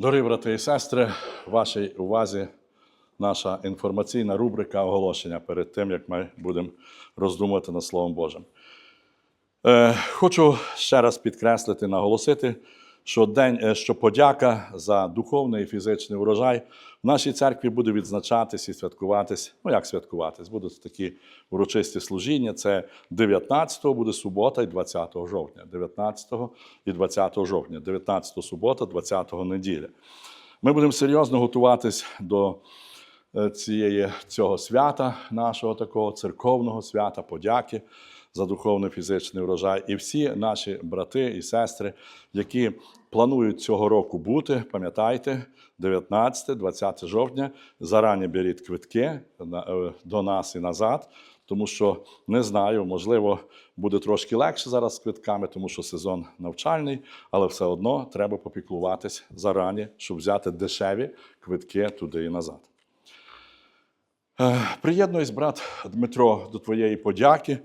Дорогі брати і сестри, вашій увазі наша інформаційна рубрика оголошення перед тим, як ми будемо роздумувати над Словом Божим. Е, хочу ще раз підкреслити, наголосити, що день, е, що подяка за духовний і фізичний урожай в нашій церкві буде відзначатись і святкуватись. Ну, як святкуватись? Будуть такі урочисті служіння. Це 19-го буде субота і 20 жовтня. 19 і 20 жовтня, 19 субота, 20 неділя. Ми будемо серйозно готуватись до е, цієї, цього свята, нашого такого церковного свята, подяки за духовний фізичний урожай. І всі наші брати і сестри, які планують цього року бути, пам'ятайте, 19-20 жовтня, зарані беріть квитки е, до нас і назад. Тому що не знаю, можливо, буде трошки легше зараз з квитками, тому що сезон навчальний, але все одно треба попіклуватись зарані, щоб взяти дешеві квитки туди і назад. Е, Приєднуюсь, брат Дмитро, до твоєї подяки,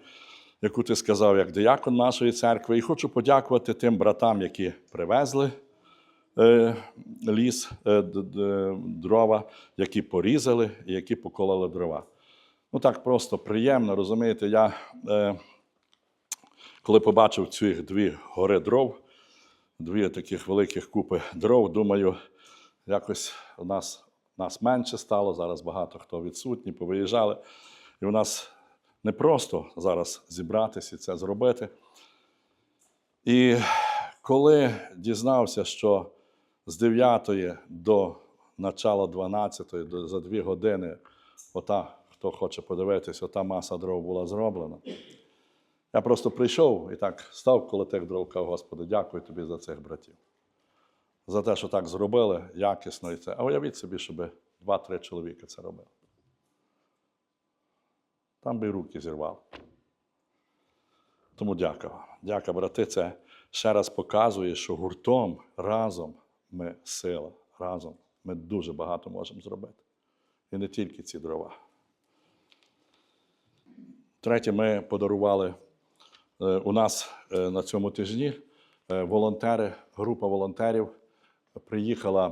яку ти сказав як диякон нашої церкви. І хочу подякувати тим братам, які привезли е, ліс, е, д- дрова, які порізали і які поколали дрова. Ну так просто приємно, розумієте, я е, коли побачив ці дві гори дров, дві таких великих купи дров, думаю, якось у нас, нас менше стало, зараз багато хто відсутні, повиїжджали. І у нас не просто зараз зібратися і це зробити. І коли дізнався, що з 9 до начала 12, за дві години, ота, хто хоче подивитися, ота маса дров була зроблена. Я просто прийшов і так став коло тих дров, казав, Господи, дякую тобі за цих братів. За те, що так зробили, якісно і це. А уявіть собі, щоб два-три чоловіка це робили. Там би руки зірвали. Тому дякую. вам. Дяка, брати. Це ще раз показує, що гуртом разом ми сила, разом ми дуже багато можемо зробити. І не тільки ці дрова. Третє, ми подарували е, у нас е, на цьому тижні е, волонтери, група волонтерів приїхала,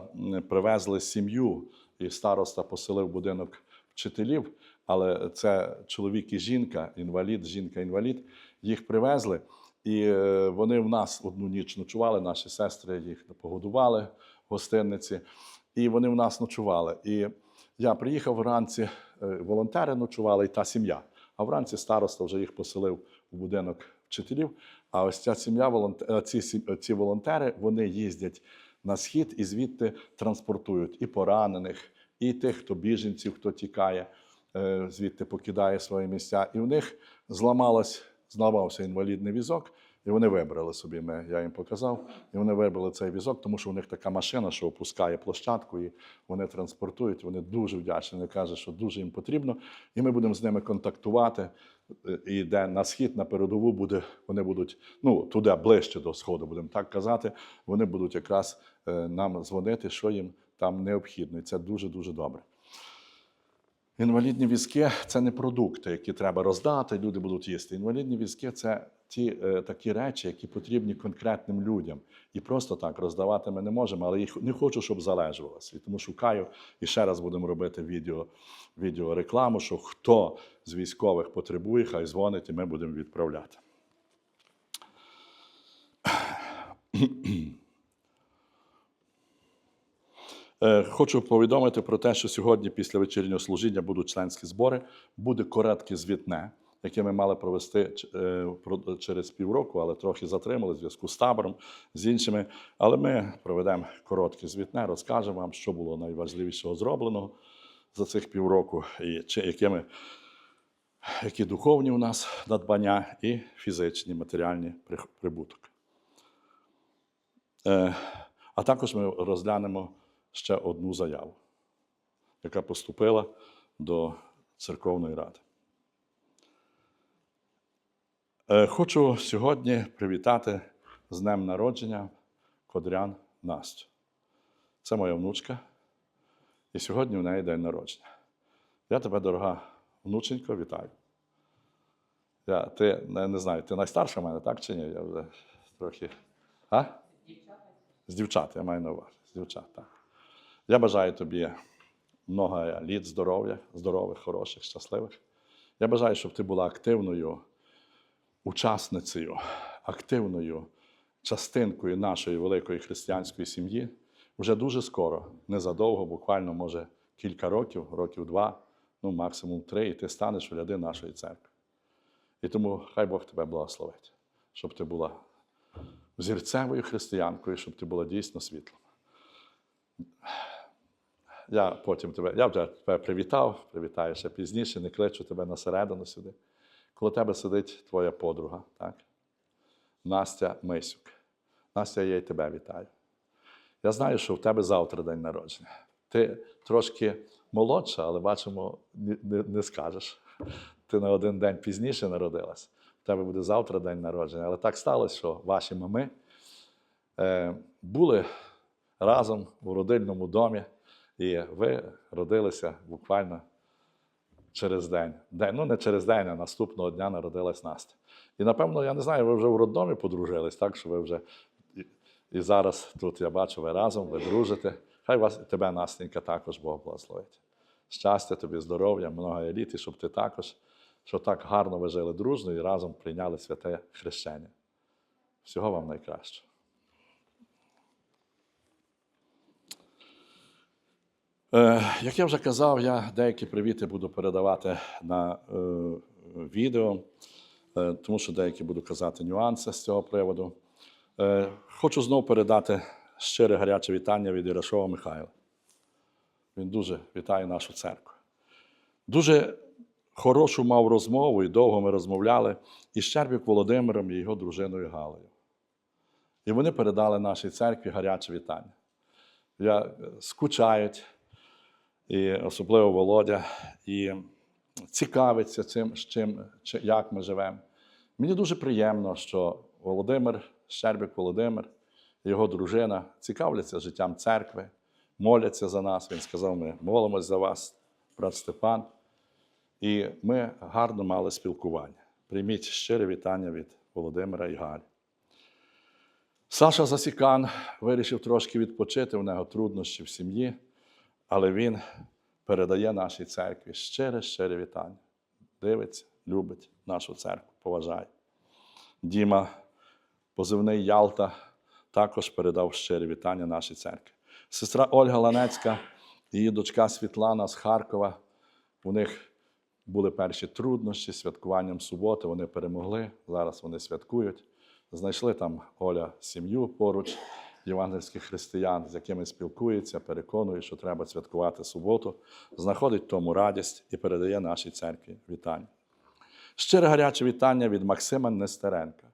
привезли сім'ю, і староста поселив будинок вчителів, але це чоловік і жінка, інвалід, жінка-інвалід, їх привезли. І е, вони в нас одну ніч ночували, наші сестри їх погодували в гостинниці, і вони в нас ночували. І я приїхав вранці, е, волонтери ночували, і та сім'я. А вранці староста вже їх поселив у будинок вчителів. А ось ця сім'я, е, ці, ці волонтери, вони їздять на схід і звідти транспортують і поранених, і тих, хто біженців, хто тікає, звідти покидає свої місця. І в них зламалось, зламався інвалідний візок, і вони вибрали собі. Я їм показав, і вони вибрали цей візок, тому що у них така машина, що опускає площадку, і вони транспортують. Вони дуже вдячні. Вони кажуть, що дуже їм потрібно. І ми будемо з ними контактувати. Е, І де на схід, на передову буде, вони будуть ну туди ближче до сходу, будемо так казати. Вони будуть якраз е, нам дзвонити, що їм там необхідно. І це дуже дуже добре. Інвалідні візки це не продукти, які треба роздати, люди будуть їсти. Інвалідні візки це ті е, такі речі, які потрібні конкретним людям. І просто так роздавати ми не можемо, але їх не хочу, щоб залежувалося. І тому шукаю і ще раз будемо робити відео, відео рекламу, що хто з військових потребує, хай дзвонить, і ми будемо відправляти. Е, Хочу повідомити про те, що сьогодні, після вечірнього служіння, будуть членські збори, буде коротке звітне, яке ми мали провести е, через півроку, але трохи затримали в зв'язку з табором, з іншими. Але ми проведемо коротке звітне, розкажемо вам, що було найважливішого зроблено за цих півроку, і якими, які духовні у нас надбання і фізичні, матеріальні прибуток. Е, А також ми розглянемо ще одну заяву, яка поступила до церковної ради. Е, Хочу сьогодні привітати з днем народження Кодрян Настю. Це моя внучка, і сьогодні в неї день народження. Я тебе, дорога внученько, вітаю. Я, ти не, не знаю, ти найстарша в мене, так чи ні? Я вже трохи. А? З дівчат, я маю на увазі. З дівчат, так. Я бажаю тобі много літ здоров'я, здорових, хороших, щасливих. Я бажаю, щоб ти була активною учасницею, активною частинкою нашої великої християнської сім'ї. Вже дуже скоро, незадовго, буквально, може, кілька років, років два, ну максимум три, і ти станеш в ряди нашої церкви. І тому хай Бог тебе благословить, щоб ти була зірцевою християнкою, щоб ти була дійсно світлом. Я потім тебе, я вже тебе привітав, привітаю ще пізніше, не кличу тебе на середину сюди. Коло тебе сидить твоя подруга, так? Настя Мисюк. Настя, я і тебе вітаю. Я знаю, що в тебе завтра день народження. Ти трошки молодша, але бачимо, не, не, не скажеш. Ти на один день пізніше народилась. У тебе буде завтра день народження. Але так сталося, що ваші мами е, були разом у родильному домі, і ви родилися буквально через день. день. Ну, не через день, а наступного дня народилась Настя. І напевно, я не знаю, ви вже в роддомі подружились, так що ви вже і, і зараз тут я бачу, ви разом, ви дружите. Хай вас тебе, Настенька, також Бог благословить. Щастя тобі, здоров'я, много літ, і щоб ти також, щоб так гарно ви жили дружно і разом прийняли святе хрещення. Всього вам найкращого. Як я вже казав, я деякі привіти буду передавати на е, відео, е, тому що деякі буду казати нюанси з цього приводу. Е, хочу знову передати щире гаряче вітання від Ірашова Михайла. Він дуже вітає нашу церкву. Дуже хорошу мав розмову і довго ми розмовляли із Щербік Володимиром і його дружиною Галею. І вони передали нашій церкві гаряче вітання. Я, е, скучають, і особливо Володя, і цікавиться цим, з чим, чи- як ми живемо. Мені дуже приємно, що Володимир, Щербик Володимир, його дружина цікавляться життям церкви, моляться за нас. Він сказав: ми молимось за вас, брат Степан. І ми гарно мали спілкування. Прийміть щире вітання від Володимира і Галі. Саша Засікан вирішив трошки відпочити, у нього труднощі в сім'ї, але він передає нашій церкві щире, щире вітання. Дивиться, любить нашу церкву, поважає. Діма, позивний Ялта, також передав щире вітання нашій церкві. Сестра Ольга Ланецька, її дочка Світлана з Харкова. У них були перші труднощі з святкуванням суботи. Вони перемогли. Зараз вони святкують. Знайшли там Оля сім'ю поруч євангельських християн, з якими спілкується, переконує, що треба святкувати суботу, знаходить тому радість і передає нашій церкві вітання. Щире гаряче вітання від Максима Нестеренка.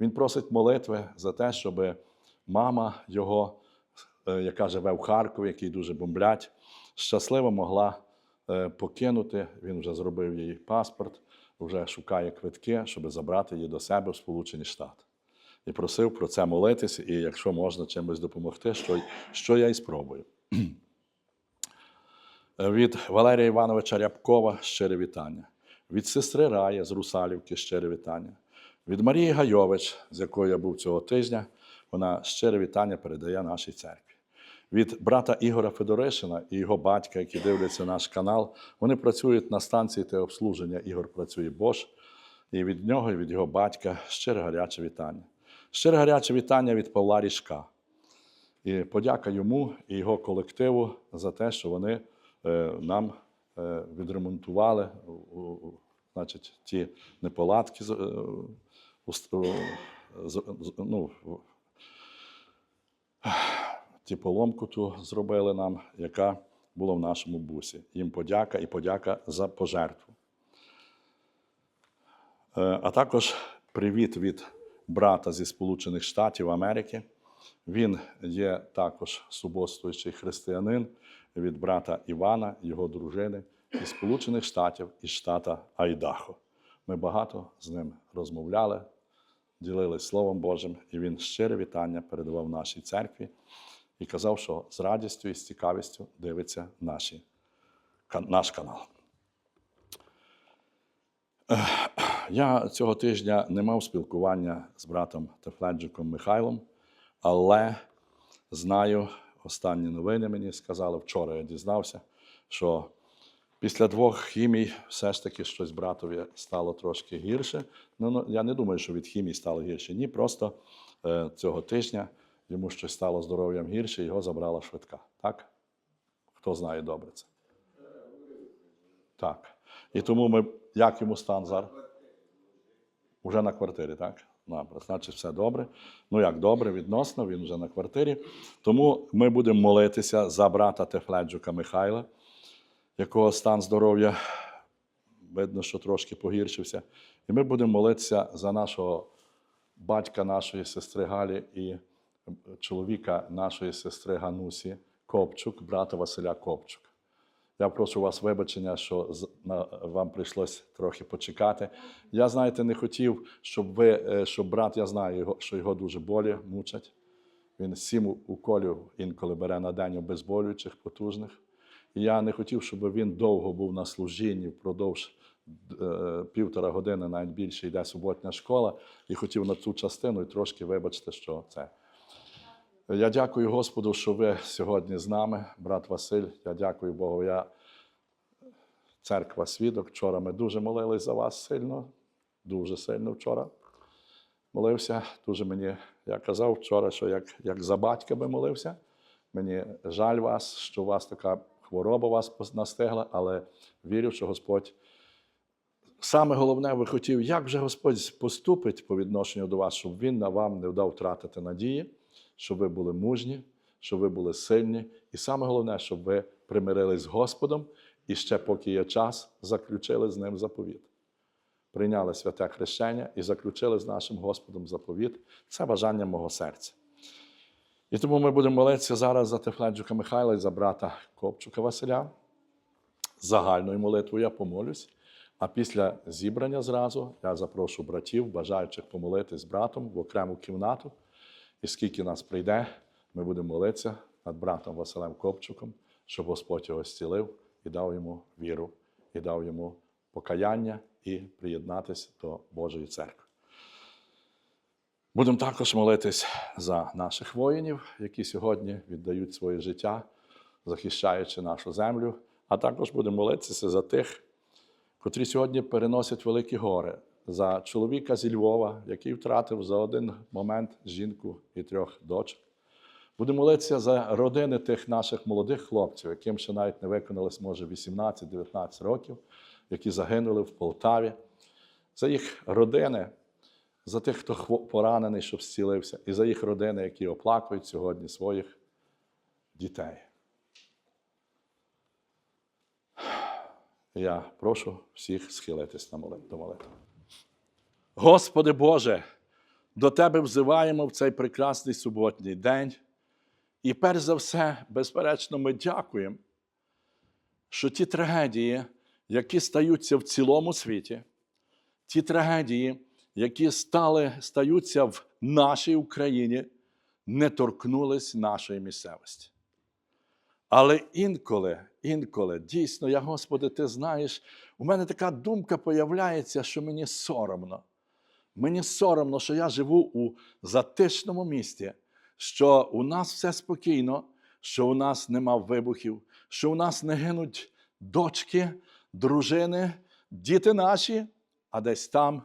Він просить молитви за те, щоб мама його, е, яка живе в Харкові, який дуже бомблять, щасливо могла е, покинути. Він вже зробив їй паспорт, вже шукає квитки, щоб забрати її до себе в Сполучені Штати. І просив про це молитися, і якщо можна чимось допомогти, що, що я і спробую. Від Валерія Івановича Рябкова щире вітання. Від сестри Рая з Русалівки щире вітання. Від Марії Гайович, з якою я був цього тижня, вона щире вітання передає нашій церкві. Від брата Ігора Федоришина і його батька, які дивляться наш канал, вони працюють на станції теобслуження. Ігор працює Бош. І від нього, і від його батька щире гаряче вітання. Щире гаряче вітання від Павла Ріжка. І подяка йому і його колективу за те, що вони е, нам е, відремонтували значить, ті неполадки, е, ну, ті поломку ту зробили нам, яка була в нашому бусі. Їм подяка і подяка за пожертву. А також привіт від брата зі Сполучених Штатів Америки. Він є також суботствуючий християнин від брата Івана, його дружини із Сполучених Штатів із штата Айдахо. Ми багато з ним розмовляли, ділились Словом Божим, і він щире вітання передавав нашій церкві і казав, що з радістю і з цікавістю дивиться наші, наш канал. Я цього тижня не мав спілкування з братом Тефледжиком Михайлом, але знаю, останні новини мені сказали, вчора я дізнався, що після двох хімій все ж таки щось братові стало трошки гірше. Ну, ну, я не думаю, що від хімії стало гірше. Ні, просто е, цього тижня йому щось стало здоров'ям гірше, його забрала швидка. Так? Хто знає добре це? Так. І тому ми, як йому стан зараз? Уже на квартирі, так? Добре, значить, все добре. Ну як добре, відносно, він вже на квартирі. Тому ми будемо молитися за брата Тефледжука Михайла, якого стан здоров'я видно, що трошки погіршився. І ми будемо молитися за нашого батька нашої сестри Галі і чоловіка нашої сестри Ганусі Копчук, брата Василя Копчук. Я прошу вас вибачення, що вам прийшлось трохи почекати. Я, знаєте, не хотів, щоб ви, е, щоб брат, я знаю, його, що його дуже болі мучать. Він сім уколів інколи бере на день обезболюючих, потужних. І я не хотів, щоб він довго був на служінні впродовж е, півтора години, навіть більше йде суботня школа, і хотів на цю частину і трошки вибачте, що це. Я дякую Господу, що ви сьогодні з нами, брат Василь. Я дякую Богу. Я церква свідок. Вчора ми дуже молились за вас сильно, дуже сильно вчора. Молився. Дуже мені, я казав вчора, що як, як за батька би молився. Мені жаль вас, що у вас така хвороба вас настигла, але вірю, що Господь. Саме головне, ви хотів, як же Господь поступить по відношенню до вас, щоб Він на вам не дав втратити надії, щоб ви були мужні, щоб ви були сильні. І саме головне, щоб ви примирились з Господом і ще, поки є час, заключили з ним заповіт. Прийняли святе хрещення і заключили з нашим Господом заповіт. Це бажання мого серця. І тому ми будемо молитися зараз за Тефледжука Михайла і за брата Копчука Василя. Загальною молитвою я помолюсь. А після зібрання зразу я запрошу братів, бажаючих помолитись з братом в окрему кімнату. І скільки нас прийде, ми будемо молитися над братом Василем Копчуком, щоб Господь його зцілив і дав йому віру, і дав йому покаяння і приєднатися до Божої церкви. Будемо також молитись за наших воїнів, які сьогодні віддають своє життя, захищаючи нашу землю. А також будемо молитися за тих, котрі сьогодні переносять великі гори, за чоловіка зі Львова, який втратив за один момент жінку і трьох дочок. Будемо молитися за родини тих наших молодих хлопців, яким ще навіть не виконалось, може, 18-19 років, які загинули в Полтаві, за їх родини, за тих, хто поранений, щоб зцілився, і за їх родини, які оплакують сьогодні своїх дітей. Я прошу всіх схилитись на молитву. Господи Боже, до Тебе взиваємо в цей прекрасний суботній день. І перш за все, безперечно, ми дякуємо, що ті трагедії, які стаються в цілому світі, ті трагедії, які стали, стаються в нашій Україні, не торкнулись нашої місцевості. Але інколи, інколи, дійсно, я, Господи, ти знаєш, у мене така думка появляється, що мені соромно. Мені соромно, що я живу у затишному місті, що у нас все спокійно, що у нас нема вибухів, що у нас не гинуть дочки, дружини, діти наші, а десь там,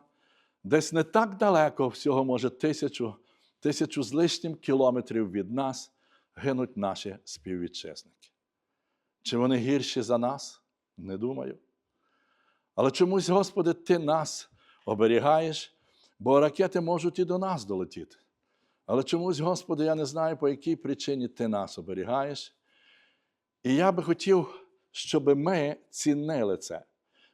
десь не так далеко, всього, може, тисячу, тисячу з лишнім кілометрів від нас гинуть наші співвітчизники. Чи вони гірші за нас? Не думаю. Але чомусь, Господи, Ти нас оберігаєш, бо ракети можуть і до нас долетіти. Але чомусь, Господи, я не знаю, по якій причині Ти нас оберігаєш. І я би хотів, щоб ми цінили це,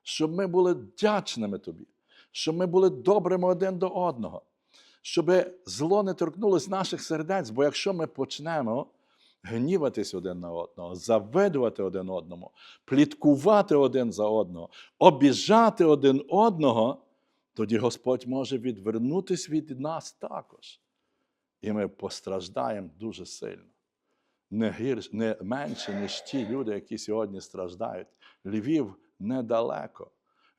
щоб ми були вдячними Тобі, щоб ми були добрими один до одного, щоб зло не торкнулося наших сердець, бо якщо ми почнемо гніватись один на одного, завидувати один одному, пліткувати один за одного, обіжати один одного, тоді Господь може відвернутись від нас також. І ми постраждаємо дуже сильно. Не, гірш, не менше, ніж ті люди, які сьогодні страждають. Львів недалеко.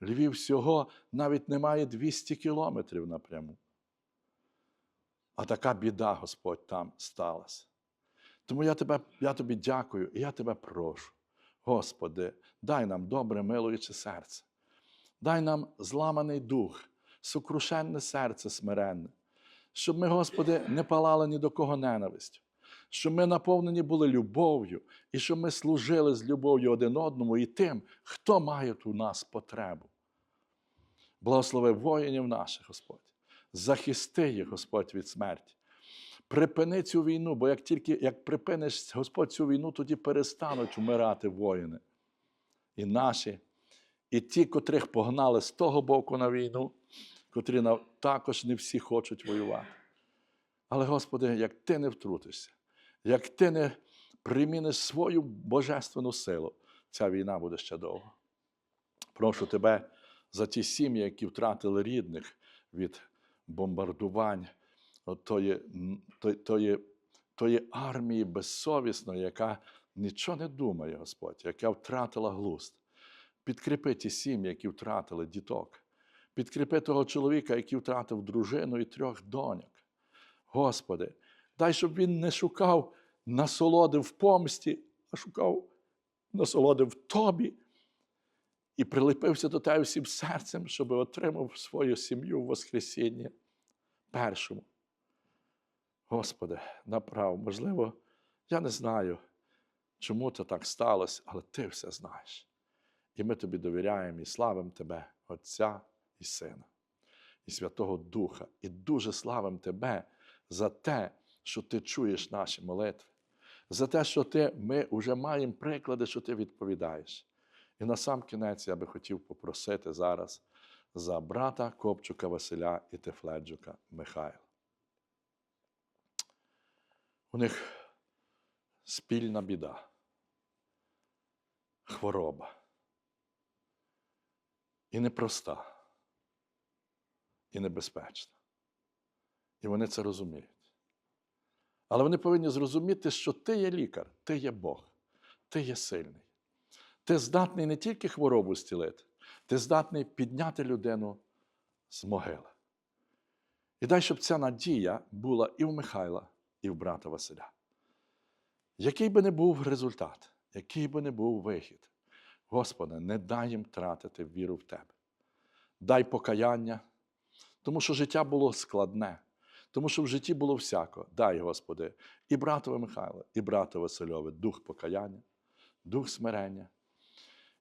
Львів всього навіть немає 200 кілометрів напряму. А така біда, Господь, там сталася. Тому я, тебе, я тобі дякую і я тебе прошу. Господи, дай нам добре милуюче серце. Дай нам зламаний дух, сокрушенне серце смиренне, щоб ми, Господи, не палали ні до кого ненавистю, щоб ми наповнені були любов'ю і щоб ми служили з любов'ю один одному і тим, хто має у нас потребу. Благослови воїнів наших, Господь. Захисти їх, Господь, від смерті. Припини цю війну, бо як тільки як припиниш Господь цю війну, тоді перестануть вмирати воїни. І наші, і ті, котрих погнали з того боку на війну, котрі також не всі хочуть воювати. Але, Господи, як ти не втрутишся, як ти не приміниш свою божественну силу, ця війна буде ще довго. Прошу тебе за ті сім'ї, які втратили рідних від бомбардувань тої, тої, тої армії безсовісної, яка нічого не думає, Господь, яка втратила глузд. Підкріпи ті сім'ї, які втратили діток. Підкріпи того чоловіка, який втратив дружину і трьох доньок. Господи, дай, щоб він не шукав насолоди в помсті, а шукав насолоди в Тобі і прилепився до тебе всім серцем, щоб отримав свою сім'ю в Воскресіння першому. Господи, направ, можливо, я не знаю, чому це так сталося, але Ти все знаєш. І ми тобі довіряємо і славимо Тебе, Отця і Сина, і Святого Духа. І дуже славимо Тебе за те, що Ти чуєш наші молитви, за те, що ти, ми вже маємо приклади, що Ти відповідаєш. І на сам кінець я би хотів попросити зараз за брата Копчука Василя і Тефледжука Михайла. У них спільна біда, хвороба. І непроста, і небезпечна. І вони це розуміють. Але вони повинні зрозуміти, що ти є лікар, ти є Бог, ти є сильний. Ти здатний не тільки хворобу зцілити, ти здатний підняти людину з могили. І дай, щоб ця надія була і в Михайла, і в брата Василя. Який би не був результат, який би не був вихід, Господи, не дай їм тратити віру в Тебе. Дай покаяння, тому що життя було складне, тому що в житті було всяко. Дай, Господи, і братове Михайло, і брата Васильове дух покаяння, дух смирення,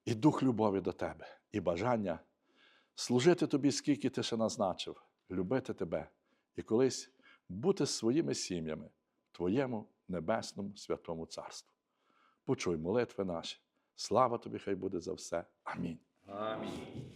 і дух любові до Тебе, і бажання служити Тобі, скільки Ти ще назначив, любити Тебе і колись бути своїми сім'ями Твоєму небесному святому царству. Почуй молитви наші. Слава тобі, хай буде за все. Амінь. Амінь.